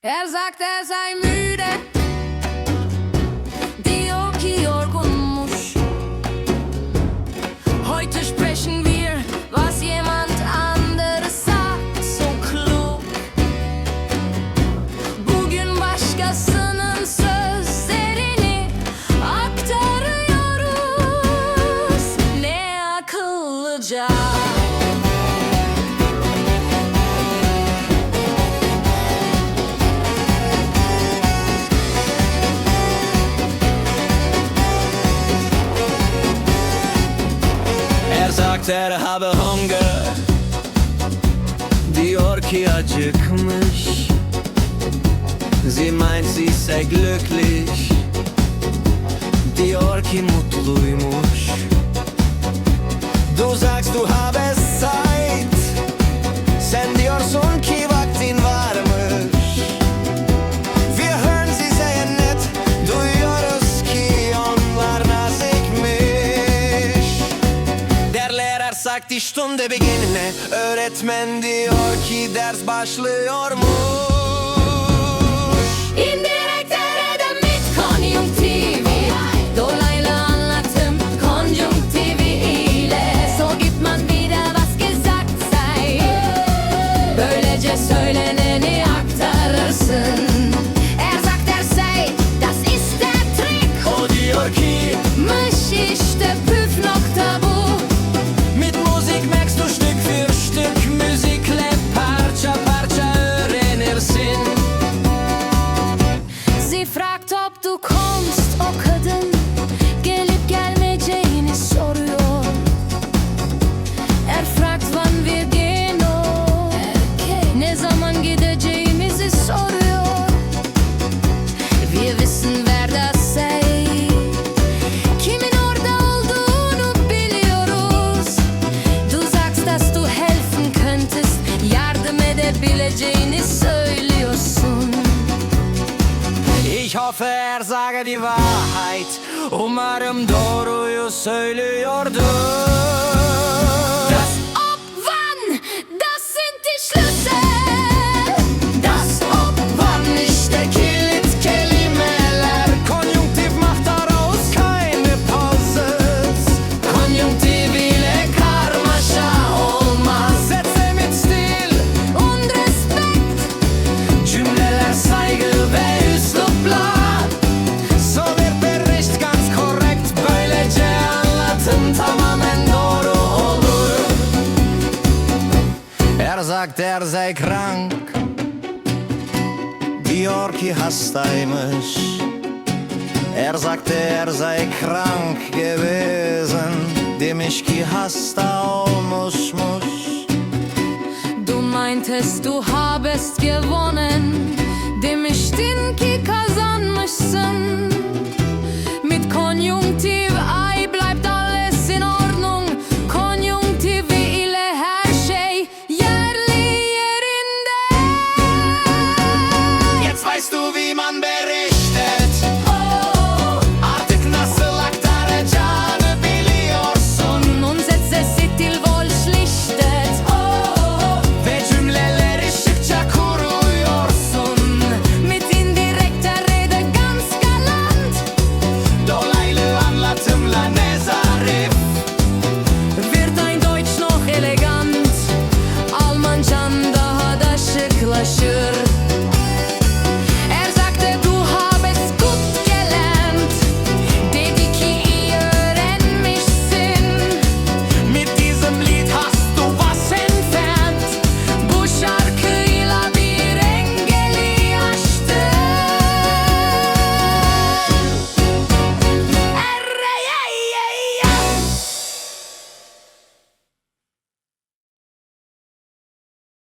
Er sagt, er sei müde. Diyor ki yorgunmuş. Heute sprechen Yeter habe hunger. Diyor ki acıkmış. Sie meint sie sei glücklich Diyor ki mutluymuş. Du sagst du habe Praktiş tun de beginne. Öğretmen diyor ki ders başlıyormuş zafer sage die Wahrheit Umarım doğruyu söylüyordu Her sagt er sei krank. Diyor ki hastaymış Er sagte er sei krank gewesen. Demiş ki hasta olmuşmuş Du meintest du habest gewonnen. Demiştin ki kazanmışsın.